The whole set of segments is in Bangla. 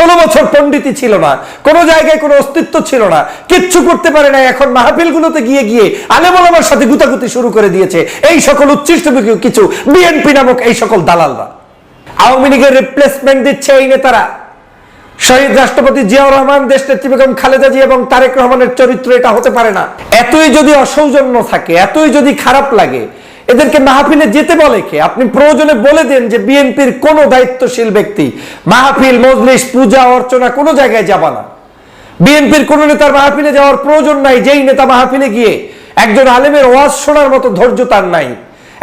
ষোলো বছর পণ্ডিতই ছিল না, কোনো জায়গায় কোনো অস্তিত্ব ছিল না, কিচ্ছু করতে পারে না এখন মাহফিলগুলোতে গিয়ে গিয়ে আলেমলামার সাথে গুতাগুতি শুরু করে দিয়েছে। এই সকল উচ্ছিষ্ট কিছু বিএনপি নামক এই সকল দালালরা। আওয়ামী লীগের রিপ্লেসমেন্ট দিচ্ছে এই নেতারা। শহীদ রাষ্ট্রপতি জিয়াউর রহমান দেশ নেত্রী বেগম খালেদা জি এবং তারেক রহমানের চরিত্র এটা হতে পারে না। এতই যদি অসৌজন্য থাকে, এতই যদি খারাপ লাগে এদেরকে মাহফিলে যেতে বলে কে? আপনি প্রয়োজনে বলে দেন যে বিএনপির কোন দায়িত্বশীল ব্যক্তি মাহফিল, মজলিস, পূজা, অর্চনা কোনো জায়গায় যাবা না। বিএনপির কোন নেতার মাহফিলে যাওয়ার প্রয়োজন নাই, যেই নেতা মাহফিলে গিয়ে একজন আলেমের ওয়াজ শোনার মতো ধৈর্য তার নাই,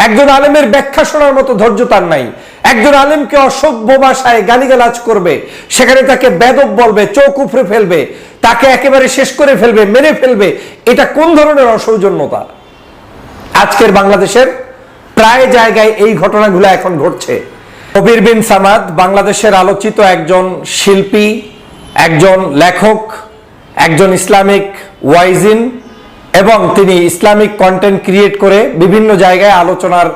একজন আলেমের ব্যাখ্যা শোনার মতো ধৈর্য তার নাই, একজন আলেমকে অসভ্য ভাষায় গালিগালাজ করবে, সেখানে তাকে বেদব বলবে, চোখ উপড়ে ফেলবে, তাকে একেবারে শেষ করে ফেলবে, মেরে ফেলবে, এটা কোন ধরনের অসৌজন্যতা? আজকের বাংলাদেশের প্রায় জায়গায় এই ঘটনাগুলো এখন ঘটছে। কবির বিন সামাদ বাংলাদেশের আলোচিত একজন শিল্পী, একজন লেখক, একজন ইসলামিক ওয়াইজিন এবং তিনি ইসলামিক কন্টেন্ট ক্রিয়েট করে বিভিন্ন জায়গায় আলোচনার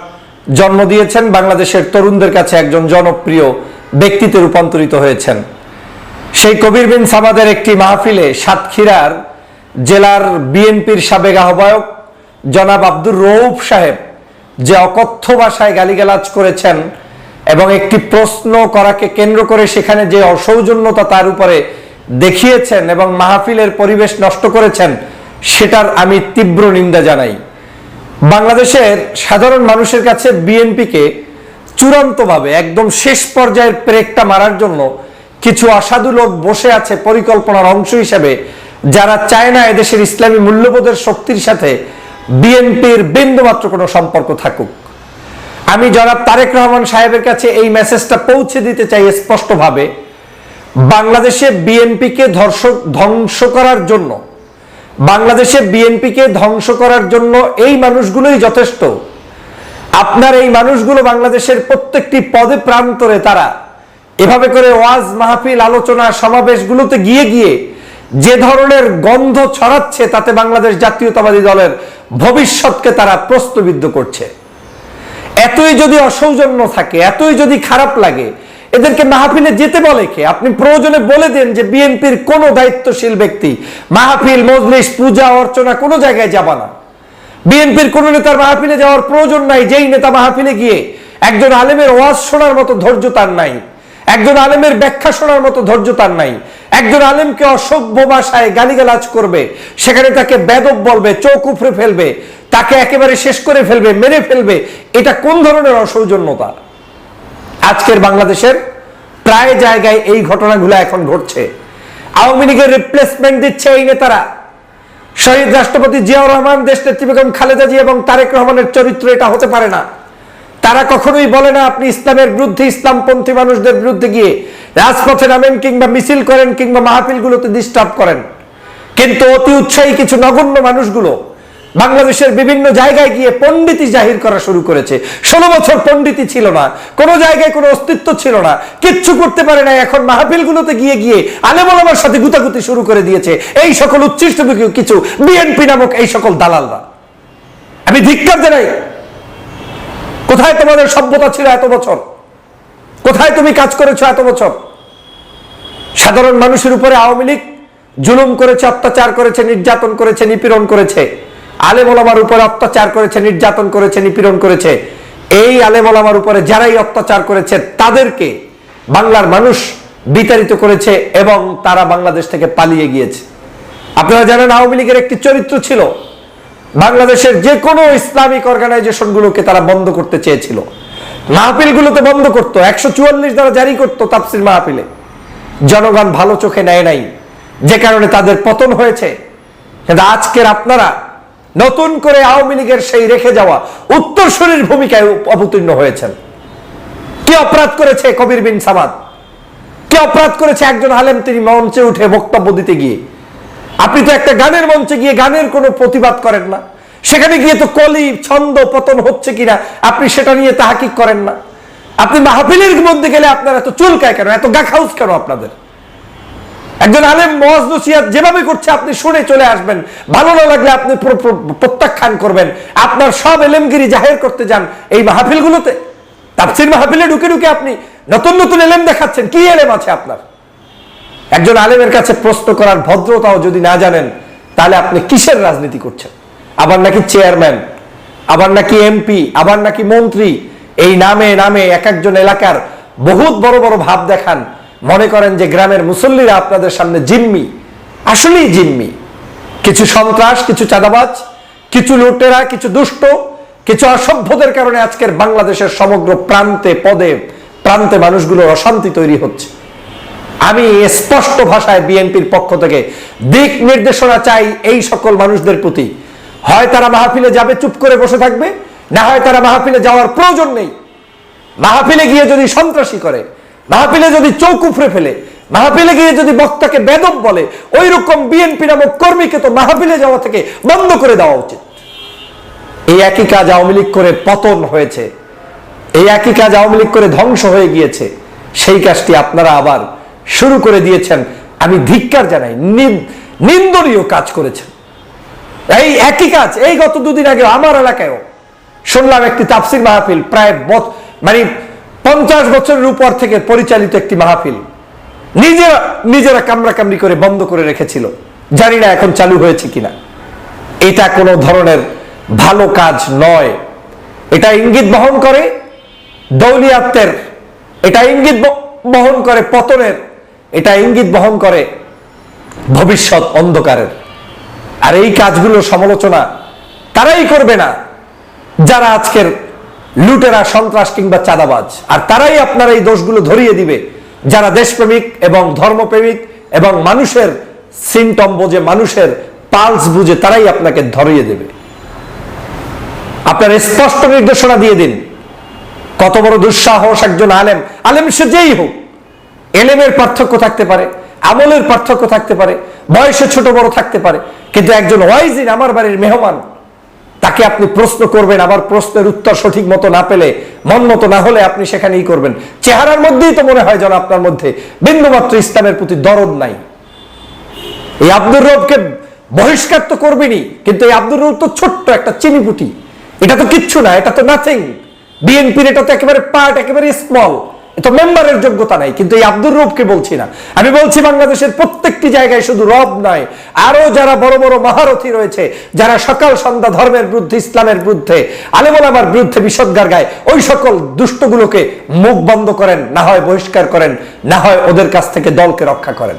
জন্ম দিয়েছেন। বাংলাদেশের তরুণদের কাছে একজন জনপ্রিয় ব্যক্তিতে রূপান্তরিত হয়েছেন। সেই কবির বিন সামাদের একটি মাহফিলে সাতক্ষীরার জেলার বিএনপির সাবেক আহ্বায়ক জনাব আব্দুর রৌফ সাহেব যে অকথ্য ভাষায় গালিগালাজ করেছেন এবং একটি প্রশ্ন করাকে কেন্দ্র করে সেখানে যে অসৌজন্যতা তার উপরে দেখিয়েছেন এবং মাহফিলের পরিবেশ নষ্ট করেছেন, সেটার আমি তীব্র নিন্দা জানাই। বাংলাদেশের সাধারণ মানুষের কাছে বিএনপিকে চূড়ান্তভাবে একদম শেষ পর্যায়ের প্রেকটা মারার জন্য কিছু অসাধু লোক বসে আছে পরিকল্পনার অংশ হিসেবে, যারা চায় না এদেশের ইসলামী মূল্যবোধের শক্তির সাথে বিএনপির বিন্দুমাত্র কোনো সম্পর্ক থাকুক। আমি জনাব তারেক রহমান সাহেবের কাছে এই মেসেজটা পৌঁছে দিতে চাই স্পষ্টভাবে। বাংলাদেশে বিএনপিকে ধর্ষক ধ্বংস করার জন্য, বাংলাদেশে বিএনপিকে ধ্বংস করার জন্য এই মানুষগুলোই যথেষ্ট। আপনার এই মানুষগুলো বাংলাদেশের প্রত্যেকটি পদে প্রান্তরে তারা। এভাবে করে ওয়াজ মাহফিল, আলোচনা, সমাবেশগুলোতে গিয়ে গিয়ে যে ধরনের গন্ধ ছড়াচ্ছে তাতে বাংলাদেশ জাতীয়তাবাদী দলের ভবিষ্যৎকে তারা প্রশ্নবিদ্ধ করছে। এতই যদি অসৌজন্য থাকে, এতই যদি খারাপ লাগে, এদেরকে মাহফিলে যেতে বলে কে? আপনি প্রয়োজনে বলে দেন যে বিএনপির কোন দায়িত্বশীল ব্যক্তি মাহফিল, মজলিস, পূজা, অর্চনা কোনো জায়গায় যাবা না। বিএনপির কোন নেতার মাহফিলে যাওয়ার প্রয়োজন নাই, যেই নেতা মাহফিলে গিয়ে একজন আলেমের ওয়াজ শোনার মতো ধৈর্য তার নাই। একজন আলেমের ব্যাখ্যা শোনার মতো ধৈর্য তার নাই। একজন আলেমকে অসভ্য ভাষায় গালিগালাজ করবে, সেখানে তাকে বেদব বলবে, চোখ উপড়ে ফেলবে, তাকে একেবারে শেষ করে ফেলবে, মেরে ফেলবে, এটা কোন ধরনের অসৌজন্যতা? আজকের বাংলাদেশের প্রায় জায়গায় এই ঘটনাগুলো এখন ঘটছে। আওয়ামী লীগের রিপ্লেসমেন্ট দিচ্ছে এই নেতারা। শহীদ রাষ্ট্রপতি জিয়াউর রহমান দেশ নেত্রী বেগম খালেদা জি এবং তারেক রহমানের চরিত্র এটা হতে পারে না। তারা কখনোই বলে না আপনি ইসলামের বিরুদ্ধে, ইসলামপন্থী মানুষদের বিরুদ্ধে গিয়ে রাজপথে নামেন কিংবা মিছিল করেন কিংবা মাহফিলগুলোতে ডিস্টার্ব করেন। কিন্তু অতি উৎসাহী কিছু নগণ্য মানুষগুলো বাংলাদেশের বিভিন্ন জায়গায় গিয়ে পণ্ডিতি জাহির করা শুরু করেছে। ষোলো বছর পণ্ডিতি ছিল না, কোনো জায়গায় কোনো অস্তিত্ব ছিল না, কিচ্ছু করতে পারে না এখন মাহফিলগুলোতে গিয়ে গিয়ে আলেমলামার সাথে গুতাগুতি শুরু করে দিয়েছে। এই সকল উচ্ছিষ্ট কিছু বিএনপি নামক এই সকল দালালরা। আমি ধিক্কার জানাই কোথায় তোমাদের সভ্যতা ছিল এত বছর? কোথায় তুমি কাজ করেছ এত বছর? সাধারণ মানুষের উপরে আওয়ামী লীগ জুলুম করেছে, অত্যাচার করেছে, নির্যাতন করেছে, নিপীড়ন করেছে। আলেমলামার উপরে অত্যাচার করেছে, নির্যাতন করেছে, নিপীড়ন করেছে। এই আলেমলামার উপরে যারাই অত্যাচার করেছে, তাদেরকে বাংলার মানুষ বিতাড়িত করেছে এবং তারা বাংলাদেশ থেকে পালিয়ে গিয়েছে। আপনারা জানেন আওয়ামী লীগের একটি চরিত্র ছিল বাংলাদেশের যে কোনো ইসলামিক অর্গানাইজেশনগুলোকে তারা বন্ধ করতে চেয়েছিল। মাহফিলগুলোতে বন্ধ করতো, একশো চুয়াল্লিশ দ্বারা জারি করতো তাফসির মাহফিলে। জনগণ ভালো চোখে নেয় নাই, যে কারণে তাদের পতন হয়েছে। কিন্তু আজকের আপনারা নতুন করে আওয়ামী লীগের সেই রেখে যাওয়া উত্তরসূরির ভূমিকায় অবতীর্ণ হয়েছেন। কি অপরাধ করেছে কবির বিন সামাদ? কি অপরাধ করেছে একজন আলেম তিনি মঞ্চে উঠে বক্তব্য দিতে গিয়ে? আপনি তো একটা গানের মঞ্চে গিয়ে গানের কোনো প্রতিবাদ করেন না। সেখানে গিয়ে তো কলি, ছন্দ, পতন হচ্ছে কিনা, আপনি সেটা নিয়ে তাহাকিক করেন না। আপনি মাহফিলের মধ্যে গেলে আপনার এত চুলকায় কেন? এত গাখাউস কেন আপনাদের? একজন আলেম নসিহাত যেভাবে করছে, আপনি শুনে চলে আসবেন। ভালো না লাগলে আপনি প্র- প্র- প্রত্যাখ্যান করবেন। আপনার সব এলেমগিরি জাহের করতে যান এই মাহফিলগুলোতে। তাফসির মাহফিলে ঢুকে ঢুকে আপনি নতুন নতুন এলেম দেখাচ্ছেন। কি এলেম আছে আপনার? একজন আলেমের কাছে প্রশ্ন করার ভদ্রতাও যদি না জানেন, তাহলে আপনি কিসের রাজনীতি করছেন? আবার নাকি চেয়ারম্যান, আবার নাকি এমপি, আবার নাকি মন্ত্রী, এই নামে নামে এক একজন এলাকার বহুত বড় বড় ভাব দেখান। মনে করেন যে গ্রামের মুসল্লিরা আপনাদের সামনে জিম্মি, আসলেই জিম্মি। কিছু সন্ত্রাস, কিছু চাঁদাবাজ, কিছু লুটেরা, কিছু দুষ্ট, কিছু অসভ্যদের কারণে আজকের বাংলাদেশের সমগ্র প্রান্তে, পদে, প্রান্তে মানুষগুলোর অশান্তি তৈরি হচ্ছে। আমি স্পষ্ট ভাষায় বিএনপির পক্ষ থেকে দিক নির্দেশনা চাই এই সকল মানুষদের প্রতি। হয় তারা মাহফিলে যাবে, চুপ করে বসে থাকবে, না হয় তারা মাহফিলে যাওয়ার প্রয়োজন নেই। মাহফিলে গিয়ে যদি সন্ত্রাসী করে, মাহফিলে যদি চৌক উফরে ফেলে, মাহফিলে গিয়ে যদি বক্তাকে বেদব বলে ওই রকম বিএনপি নামক কর্মীকে তো মাহফিলে যাওয়া থেকে বন্ধ করে দেওয়া উচিত। এই একই কাজ আওয়ামী লীগ করে পতন হয়েছে। এই একই কাজ আওয়ামী লীগ করে ধ্বংস হয়ে গিয়েছে। সেই কাজটি আপনারা আবার শুরু করে দিয়েছেন। আমি ধিক্কার জানাই, নিন- নিন্দনীয় কাজ করেছেন। এই একই কাজ, এই গত দুদিন আগে আমার এলাকায়ও শুনলাম একটি তাফসির মাহফিল, প্রায় মানে পঞ্চাশ বছরের উপর থেকে পরিচালিত একটি মাহফিল। নিজেরা নিজেরা কামড়া কামড়ি করে বন্ধ করে রেখেছিল। জানি না এখন চালু হয়েছে কিনা। এটা কোনো ধরনের ভালো কাজ নয়। এটা ইঙ্গিত বহন করে দৌলিয়াত্মের এটা ইঙ্গিত বহন করে পতনের, এটা ইঙ্গিত বহন করে ভবিষ্যৎ অন্ধকারের। আর এই কাজগুলো সমালোচনা তারাই করবে না। যারা আজকের লুটেরা, সন্ত্রাস কিংবা চাঁদাবাজ, আর তারাই আপনার এই দোষগুলো ধরিয়ে দিবে। যারা দেশপ্রেমিক এবং ধর্মপ্রেমিক এবং মানুষের সিমটম বোঝে, মানুষের পালস বুঝে, তারাই আপনাকে ধরিয়ে দেবে। আপনার স্পষ্ট নির্দেশনা দিয়ে দিন। কত বড় দুঃসাহস একজন আলেম। আলেম সে যেই হোক, এলেমের পার্থক্য থাকতে পারে, আমলের পার্থক্য থাকতে পারে, বয়সে ছোট বড় থাকতে পারে কিন্তু একজন ওয়াইজিন আমার বাড়ির মেহমান, তাকে আপনি প্রশ্ন করবেন, আবার প্রশ্নের উত্তর সঠিক মতো না পেলে, মন মতো না হলে আপনি সেখানেই করবেন। চেহারার মধ্যেই তো মনে হয় যেন আপনার মধ্যে বিন্দুমাত্র ইসলামের প্রতি দরদ নাই। এই আব্দুর রবকে বহিষ্কার তো করবেনই, কিন্তু এই আব্দুর রব তো ছোট্ট একটা চিনিপুটি। এটা তো কিচ্ছু না, এটা তো নাথিং বিএনপির এটা তো একেবারে পার্ট একেবারে স্মল এটা মেম্বারের যোগ্যতা নাই, কিন্তু এই আব্দুর রবকে বলছি না। আমি বলছি বাংলাদেশের প্রত্যেকটি জায়গায় শুধু রব নয় আরও যারা বড় বড় মহারথী রয়েছে, যারা সকাল সন্ধ্যা ধর্মের বিরুদ্ধে, ইসলামের বিরুদ্ধে আলেমলামার বিরুদ্ধে বিষদগার গায়, ওই সকল দুষ্টগুলোকে মুখ বন্ধ করেন, না হয় বহিষ্কার করেন, না হয় ওদের কাছ থেকে দলকে রক্ষা করেন।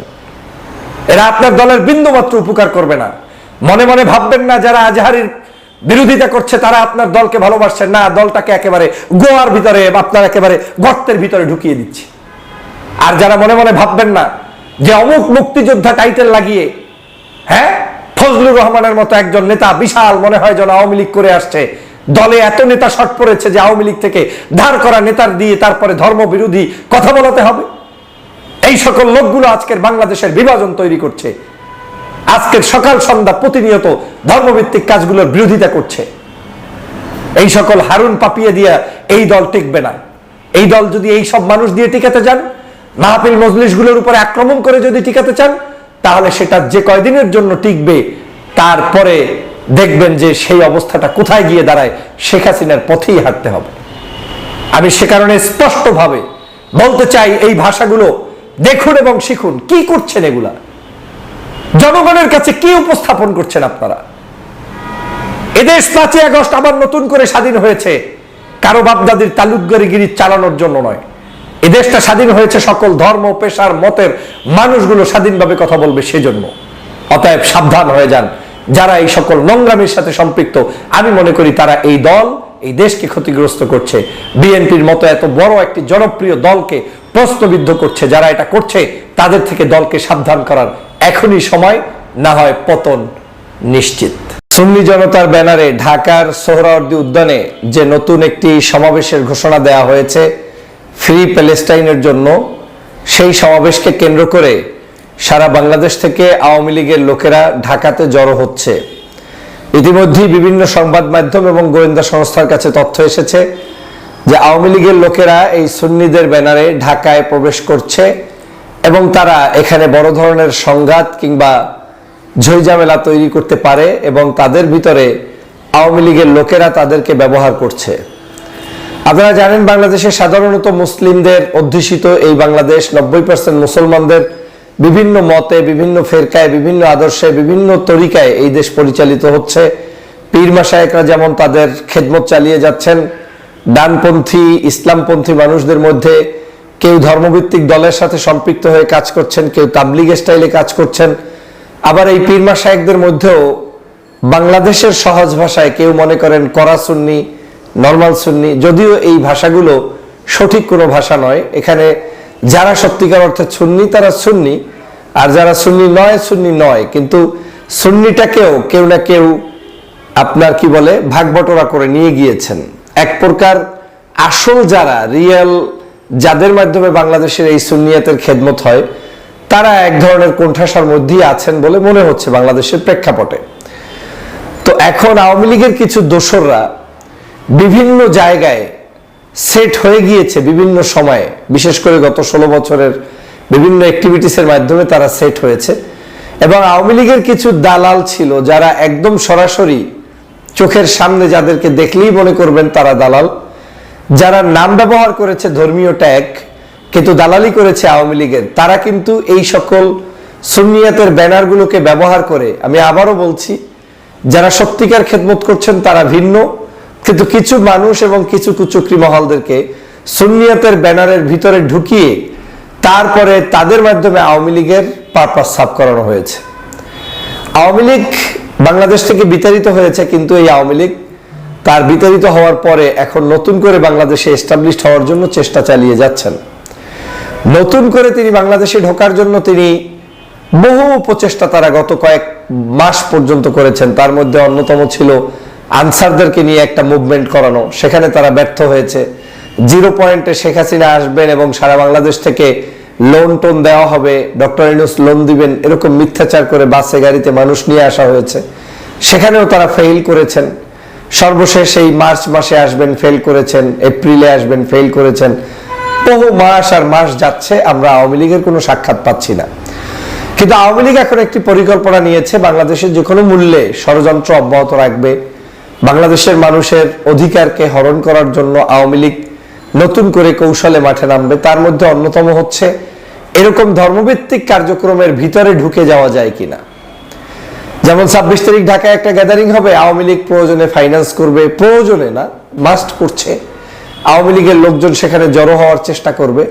এরা আপনার দলের বিন্দুমাত্র উপকার করবে না। মনে মনে ভাববেন না যারা আজহারির বিরোধিতা করছে, তারা আপনার দলকে ভালোবাসছেন না, দলটাকে একেবারে গোয়ার ভিতরে আপনার একেবারে গর্তের ভিতরে ঢুকিয়ে দিচ্ছে। আর যারা মনে মনে ভাববেন না যে অমুক মুক্তিযোদ্ধা টাইটেল লাগিয়ে হ্যাঁ? ফজলুর রহমানের মতো একজন নেতা বিশাল মনে হয় যেন আওয়ামী লীগ করে আসছে। দলে এত নেতা শট পড়েছে যে আওয়ামী লীগ থেকে ধার করা নেতার দিয়ে তারপরে ধর্ম বিরোধী কথা বলাতে হবে। এই সকল লোকগুলো আজকের বাংলাদেশের বিভাজন তৈরি করছে। আজকের সকাল সন্ধ্যা প্রতিনিয়ত ধর্মভিত্তিক কাজগুলোর বিরোধিতা করছে। এই সকল হারুন পাপিয়ে দিয়া এই দল টিকবে না। এই দল যদি এই সব মানুষ দিয়ে টিকাতে যান মাহফিল মজলিশগুলোর উপরে আক্রমণ করে যদি টিকাতে চান, তাহলে সেটা যে কয়দিনের জন্য টিকবে, তারপরে দেখবেন যে সেই অবস্থাটা কোথায় গিয়ে দাঁড়ায়, শেখ হাসিনার পথেই হাঁটতে হবে। আমি সে কারণে স্পষ্টভাবে বলতে চাই এই ভাষাগুলো দেখুন এবং শিখুন। কি করছেন এগুলা? জনগণের কাছে কি উপস্থাপন করছেন আপনারা? এদেশ পাঁচই আগস্ট আবার নতুন করে স্বাধীন হয়েছে। কারও বাপদাদির তালুকগিরি চালানোর জন্য নয়। এদেশটা স্বাধীন হয়েছে সকল ধর্ম, পেশার, মতের। মানুষগুলো স্বাধীনভাবে কথা বলবে সেজন্য। অতএব সাবধান হয়ে যান। যারা এই সকল নোংরামির সাথে সম্পৃক্ত, আমি মনে করি তারা এই দল, এই দেশকে ক্ষতিগ্রস্ত করছে। বিএনপির মতো এত বড় একটি জনপ্রিয় দলকে প্রশ্নবিদ্ধ করছে, যারা এটা করছে, তাদের থেকে দলকে সাবধান করার এখনই সময়, না হয় পতন নিশ্চিত। সুন্নি জনতার ব্যানারে ঢাকার সোহরাওয়ার্দী উদ্যানে যে নতুন একটি সমাবেশের ঘোষণা দেওয়া হয়েছে, ফ্রি প্যালেস্টাইনের জন্য, সেই সমাবেশকে কেন্দ্র করে সারা বাংলাদেশ থেকে আওয়ামী লীগের লোকেরা ঢাকাতে জড়ো হচ্ছে। ইতিমধ্যেই বিভিন্ন সংবাদ মাধ্যম এবং গোয়েন্দা সংস্থার কাছে তথ্য এসেছে যে আওয়ামী লীগের লোকেরা এই সুন্নিদের ব্যানারে ঢাকায় প্রবেশ করছে। এবং তারা এখানে বড় ধরনের সংঘাত কিংবা ঝইঝামেলা তৈরি করতে পারে এবং তাদের ভিতরে আওয়ামী লীগের লোকেরা তাদেরকে ব্যবহার করছে। আপনারা জানেন বাংলাদেশে সাধারণত মুসলিমদের অধ্যুষিত এই বাংলাদেশ, নব্বই পার্সেন্ট মুসলমানদের বিভিন্ন মতে, বিভিন্ন ফেরকায়, বিভিন্ন আদর্শে, বিভিন্ন তরিকায় এই দেশ পরিচালিত হচ্ছে। পীর মাসায়করা যেমন তাদের খেদমত চালিয়ে যাচ্ছেন, ডানপন্থী, ইসলামপন্থী মানুষদের মধ্যে কেউ ধর্মভিত্তিক দলের সাথে সম্পৃক্ত হয়ে কাজ করছেন, কেউ তাবলিগ স্টাইলে কাজ করছেন। আবার এই পীরমা মাসায়কদের মধ্যেও বাংলাদেশের সহজ ভাষায় কেউ মনে করেন করা সুন্নি, নর্মাল সুন্নি, যদিও এই ভাষাগুলো সঠিক কোনো ভাষা নয়। এখানে যারা সত্যিকার অর্থে সুন্নি, তারা সুন্নি, আর যারা সুন্নি নয় সুন্নি নয়। কিন্তু সুন্নিটাকেও কেউ না কেউ আপনার কি বলে ভাগবটরা করে নিয়ে গিয়েছেন। এক প্রকার আসল যারা, রিয়েল যাদের মাধ্যমে বাংলাদেশের এই সুন্নিয়াতের খেদমত হয়, তারা এক ধরনের কোণঠাসার মধ্যেই আছেন বলে মনে হচ্ছে বাংলাদেশের প্রেক্ষাপটে। তো এখন আওয়ামী লীগের কিছু দোসররা বিভিন্ন জায়গায় সেট হয়ে গিয়েছে বিভিন্ন সময়ে, বিশেষ করে গত ষোলো বছরের বিভিন্ন অ্যাক্টিভিটিসের মাধ্যমে তারা সেট হয়েছে। এবং আওয়ামী লীগের কিছু দালাল ছিল যারা একদম সরাসরি চোখের সামনে যাদেরকে দেখলেই মনে করবেন তারা দালাল। যারা নাম ব্যবহার করেছে ধর্মীয় ট্যাগ কিন্তু দালালি করেছে আওয়ামী লীগের, তারা কিন্তু এই সকল সুন্নিয়াতের ব্যানারগুলোকে ব্যবহার করে, আমি আবারও বলছি, যারা সত্যিকার খেদমত করছেন তারা ভিন্ন, কিন্তু কিছু মানুষ এবং কিছু কুচুকরি মহলদেরকে সুন্নিয়াতের ব্যানারের ভিতরে ঢুকিয়ে তারপরে তাদের মাধ্যমে আওয়ামী লীগের পারপাস সাফ করানো হয়েছে। আওয়ামী লীগ বাংলাদেশ থেকে বিতাড়িত হয়েছে, কিন্তু এই আওয়ামী লীগ তার বিতাড়িত হওয়ার পরে এখন নতুন করে বাংলাদেশে এস্টাবলিশড হওয়ার জন্য চেষ্টা চালিয়ে যাচ্ছেন। নতুন করে তিনি বাংলাদেশে ঢোকার জন্য তিনি বহু প্রচেষ্টা তারা গত কয়েক মাস পর্যন্ত করেছেন। তার মধ্যে অন্যতম ছিল আনসারদেরকে নিয়ে একটা মুভমেন্ট করানো। সেখানে তারা ব্যর্থ হয়েছে। জিরো পয়েন্টে শেখ হাসিনা আসবেন এবং সারা বাংলাদেশ থেকে লোন টোন দেওয়া হবে। ডক্টর ইনুস লোন দিবেন। এরকম মিথ্যাচার করে বাসে, গাড়িতে মানুষ নিয়ে আসা হয়েছে। সেখানেও তারা ফেইল করেছেন। সর্বশেষ এই মার্চ মাসে আসবেন ফেল করেছেন, এপ্রিলে আসবেন ফেল করেছেন। বহু মাস আর মাস যাচ্ছে, আমরা আওয়ামী লীগের কোনো সাক্ষাৎ পাচ্ছি না। কিন্তু আওয়ামী লীগ এখন একটি পরিকল্পনা নিয়েছে, বাংলাদেশের যে কোনো মূল্যে ষড়যন্ত্র অব্যাহত রাখবে। বাংলাদেশের মানুষের অধিকারকে হরণ করার জন্য আওয়ামী লীগ নতুন করে কৌশলে মাঠে নামবে, তার মধ্যে অন্যতম হচ্ছে, এরকম ধর্মভিত্তিক কার্যক্রমের ভিতরে ঢুকে যাওয়া যায় কিনা। যেমন ছাব্বিশ তারিখ ঢাকায় একটা গ্যাদারিং হবে, আওয়ামী লীগ প্রয়োজনে ফাইন্যান্স করবে, প্রয়োজনে না মাস্ট করছে। আওয়ামী লীগের লোকজন সেখানে জড়ো হওয়ার চেষ্টা করবে।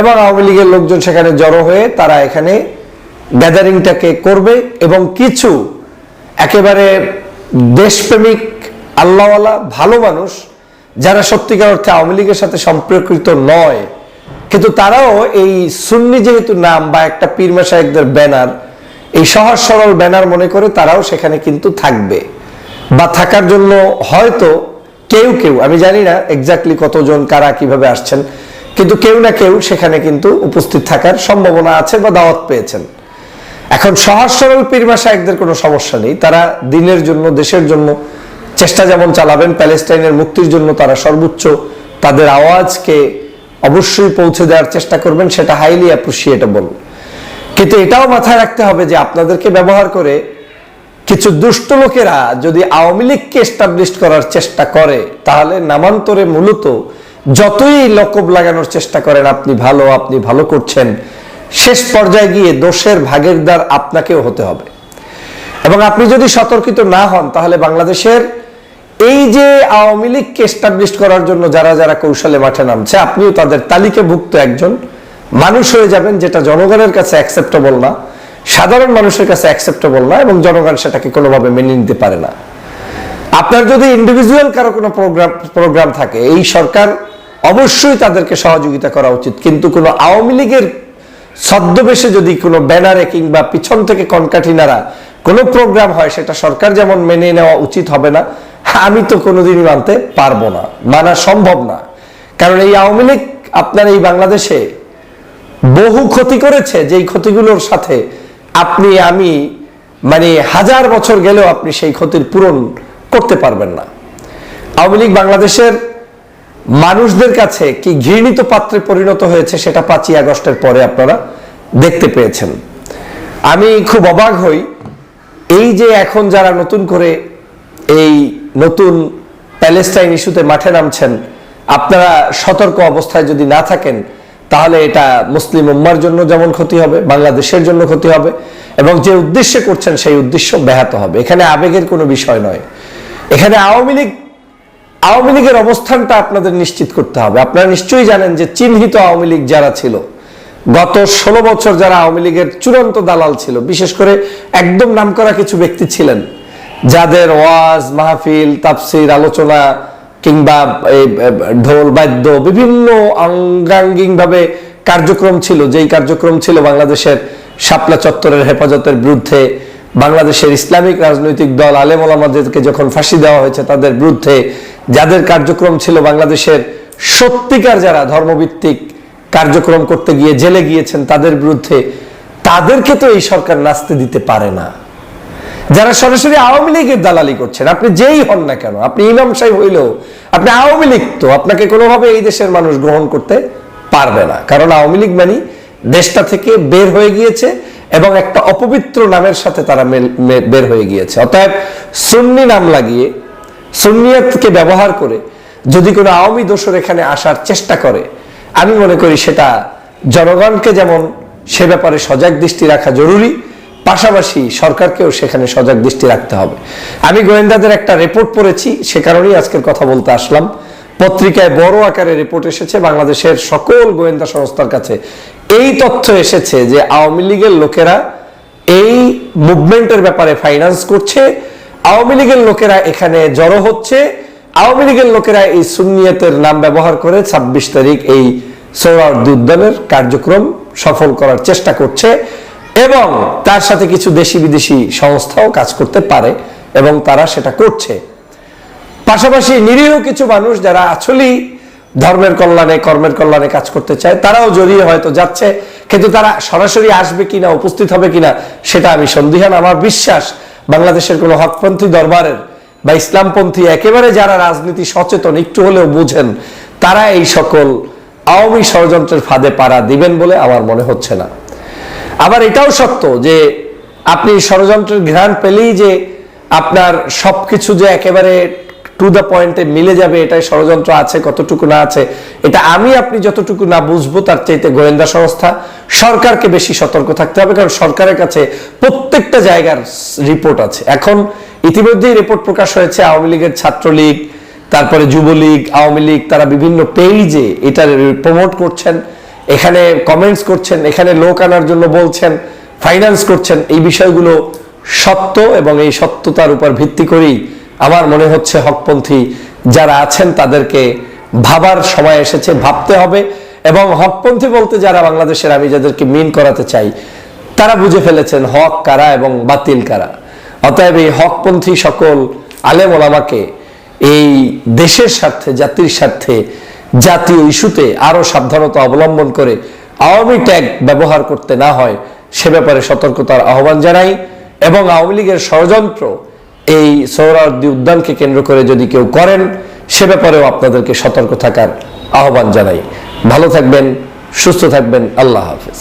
এবং আওয়ামী লীগের লোকজন সেখানে জড়ো হয়ে তারা এখানে গ্যাদারিংটাকে করবে এবং কিছু একেবারে দেশপ্রেমিক আল্লাহওয়ালা ভালো মানুষ যারা সত্যিকার অর্থে আওয়ামী লীগের সাথে সম্পর্কিত নয়, কিন্তু তারাও এই সুন্নি যেহেতু নাম বা একটা পীর মাসায়কদের ব্যানার এই সহজ সরল ব্যানার মনে করে তারাও সেখানে কিন্তু থাকবে। বা থাকার জন্য হয়তো কেউ কেউ, আমি জানি না এক্স্যাক্টলি কতজন, কারা কীভাবে আসছেন, কিন্তু কেউ না কেউ সেখানে কিন্তু উপস্থিত থাকার সম্ভাবনা আছে বা দাওয়াত পেয়েছেন। এখন সহজ সরল পীর মাসায়কদের কোনো সমস্যা নেই। তারা দিনের জন্য, দেশের জন্য চেষ্টা যেমন চালাবেন, প্যালেস্টাইনের মুক্তির জন্য তারা সর্বোচ্চ তাদের আওয়াজকে অবশ্যই পৌঁছে দেওয়ার চেষ্টা করবেন, সেটা হাইলি অ্যাপ্রিসিয়েটেবল কিন্তু এটাও মাথায় রাখতে হবে যে আপনাদেরকে ব্যবহার করে কিছু দুষ্ট লোকেরা যদি আওয়ামী লীগকে এস্টাবলিশ করার চেষ্টা করে, তাহলে নামান্তরে মূলত যতই লকব লাগানোর চেষ্টা করেন, আপনি ভালো আপনি ভালো করছেন, শেষ পর্যায়ে গিয়ে দোষের ভাগের দ্বার আপনাকেও হতে হবে। এবং আপনি যদি সতর্কিত না হন, তাহলে বাংলাদেশের এই যে আওয়ামী লীগকে এস্টাবলিশ করার জন্য যারা যারা কৌশলে মাঠে নামছে, আপনিও তাদের তালিকাভুক্ত একজন। মানুষ হয়ে যাবেন যেটা জনগণের কাছে অ্যাকসেপ্টেবল না, সাধারণ মানুষের কাছে অ্যাকসেপ্টেবল না এবং জনগণ সেটাকে কোনোভাবে মেনে নিতে পারে না। আপনার যদি ইন্ডিভিজুয়াল কারও কোনো প্রোগ্রাম প্রোগ্রাম থাকে, এই সরকার অবশ্যই তাদেরকে সহযোগিতা করা উচিত। কিন্তু কোনো আওয়ামী লীগের ছদ্মবেশে যদি কোনো ব্যানারে কিংবা পিছন থেকে কনকাঠি নাড়া কোনো প্রোগ্রাম হয়, সেটা সরকার যেমন মেনে নেওয়া উচিত হবে না, আমি তো কোনোদিনই মানতে পারব না, মানা সম্ভব না। কারণ এই আওয়ামী লীগ, আপনার এই বাংলাদেশে বহু ক্ষতি করেছে, যেই ক্ষতিগুলোর সাথে আপনি, আমি মানে হাজার বছর গেলেও আপনি সেই ক্ষতির পূরণ করতে পারবেন না। আওয়ামী লীগ বাংলাদেশের মানুষদের কাছে কি ঘৃণিত পাত্রে পরিণত হয়েছে সেটা পাঁচই আগস্টের পরে আপনারা দেখতে পেয়েছেন। আমি খুব অবাক হই, এই যে এখন যারা নতুন করে এই নতুন প্যালেস্টাইন ইস্যুতে মাঠে নামছেন, আপনারা সতর্ক অবস্থায় যদি না থাকেন তাহলে এটা মুসলিম উম্মার জন্য যেমন ক্ষতি হবে, বাংলাদেশের জন্য ক্ষতি হবে, এবং যে উদ্দেশ্যে করছেন সেই উদ্দেশ্য ব্যাহত হবে। এখানে আবেগের কোনো বিষয় নয়। এখানে আওয়ামী লীগ, আওয়ামী লীগের অবস্থানটা আপনাদের নিশ্চিত করতে হবে। আপনারা নিশ্চয়ই জানেন যে চিহ্নিত আওয়ামী লীগ যারা ছিল, গত ষোলো বছর যারা আওয়ামী লীগের চূড়ান্ত দালাল ছিল, বিশেষ করে একদম নামকরা কিছু ব্যক্তি ছিলেন, যাদের ওয়াজ, মাহফিল, তাফসির, আলোচনা কিংবা ঢোল, বাদ্য বিভিন্ন অঙ্গাঙ্গিক ভাবে কার্যক্রম ছিল, যেই কার্যক্রম ছিল বাংলাদেশের শাপলা চত্বরের হেফাজতের বিরুদ্ধে, বাংলাদেশের ইসলামিক রাজনৈতিক দল আলেম ওলামাদেরকে যখন ফাঁসি দেওয়া হয়েছে তাদের বিরুদ্ধে, যাদের কার্যক্রম ছিল বাংলাদেশের সত্যিকার যারা ধর্মভিত্তিক কার্যক্রম করতে গিয়ে জেলে গিয়েছেন তাদের বিরুদ্ধে, তাদেরকে তো এই সরকার নাচতে দিতে পারে না। যারা সরাসরি আওয়ামী লীগের দালালি করছেন, আপনি যেই হন না কেন? আপনি ইমাম সাহেব হইলেও, আপনি আওয়ামী লীগ তো, আপনাকে কোনোভাবে এই দেশের মানুষ গ্রহণ করতে পারবে না। কারণ আওয়ামী লীগ মানে দেশটা থেকে বের হয়ে গিয়েছে এবং একটা অপবিত্র নামের সাথে তারা বের হয়ে গিয়েছে। অতএব সুন্নি নাম লাগিয়ে, সুন্নিয়তকে ব্যবহার করে যদি কোনো আওয়ামী দোষর এখানে আসার চেষ্টা করে, আমি মনে করি সেটা জনগণকে যেমন সে ব্যাপারে সজাগ দৃষ্টি রাখা জরুরি পাশাপাশি সরকারকেও সেখানে সজাগ দৃষ্টি রাখতে হবে। আমি গোয়েন্দাদের একটা রিপোর্ট পড়েছি, সে কারণেই আজকের কথা বলতে আসলাম। পত্রিকায় বড় আকারে রিপোর্ট এসেছে, বাংলাদেশের সকল গোয়েন্দা সংস্থার কাছে এই তথ্য এসেছে যে আওয়ামী লীগের লোকেরা এই মুভমেন্টের ব্যাপারে ফাইন্যান্স করছে। আওয়ামী লীগের লোকেরা এখানে জড়ো হচ্ছে। আওয়ামী লীগের লোকেরা এই সুন্নিয়তের নাম ব্যবহার করে ছাব্বিশ তারিখ এই সৌরার্দি কার্যক্রম সফল করার চেষ্টা করছে। এবং তার সাথে কিছু দেশি বিদেশি সংস্থাও কাজ করতে পারে এবং তারা সেটা করছে। পাশাপাশি নিরীহ কিছু মানুষ যারা আসলেই ধর্মের কল্যাণে, কর্মের কল্যাণে কাজ করতে চায়, তারাও জড়িয়ে হয়তো যাচ্ছে, কিন্তু তারা সরাসরি আসবে কিনা, উপস্থিত হবে কিনা, সেটা আমি সন্দিহান। আমার বিশ্বাস, বাংলাদেশের কোনো হকপন্থী দরবারের বা ইসলামপন্থী একেবারে যারা রাজনীতি সচেতন, একটু হলেও বুঝেন, তারা এই সকল আওয়ামী ষড়যন্ত্রের ফাঁদে পাড়া দিবেন বলে আমার মনে হচ্ছে না। আবার এটাও সত্য যে আপনি ষড়যন্ত্রের ঘ্রাণ পেলেই যে আপনার সবকিছু যে একেবারে টু দ্য পয়েন্টে মিলে যাবে, এটাই ষড়যন্ত্র আছে, কতটুকু না আছে, এটা আমি আপনি যতটুকু না বুঝব, তার চাইতে গোয়েন্দা সংস্থা সরকারকে বেশি সতর্ক থাকতে হবে, কারণ সরকারের কাছে প্রত্যেকটা জায়গার রিপোর্ট আছে। এখন ইতিমধ্যেই রিপোর্ট প্রকাশ হয়েছে, আওয়ামী লীগের ছাত্রলীগ, তারপরে যুবলীগ, আওয়ামী লীগ, তারা বিভিন্ন পেজে এটা প্রমোট করছেন। এখানে কমেন্টস করছেন, এখানে লোক আনার জন্য বলছেন ফাইন্যান্স করছেন, এই বিষয়গুলো সত্য এবং এই সত্যতার উপর ভিত্তি করেই আমার মনে হচ্ছে হকপন্থী যারা আছেন তাদেরকে ভাবার সময় এসেছে, ভাবতে হবে এবং হকপন্থী বলতে যারা বাংলাদেশের, আমি যাদেরকে মিন করাতে চাই, তারা বুঝে ফেলেছেন হক কারা এবং বাতিল কারা। অতএব এই হকপন্থী সকল আলেম ওলামাকে এই দেশের স্বার্থে, জাতির স্বার্থে জাতীয় ইস্যুতে আরও সাবধানতা অবলম্বন করে আওয়ামী ট্যাগ ব্যবহার করতে না হয়, সে ব্যাপারে সতর্কতার আহ্বান জানাই এবং আওয়ামী লীগের ষড়যন্ত্র এই সৌরার্দি উদ্যানকে কেন্দ্র করে যদি কেউ করেন, সে ব্যাপারেও আপনাদেরকে সতর্ক থাকার আহ্বান জানাই। ভালো থাকবেন, সুস্থ থাকবেন, আল্লাহ হাফেজ।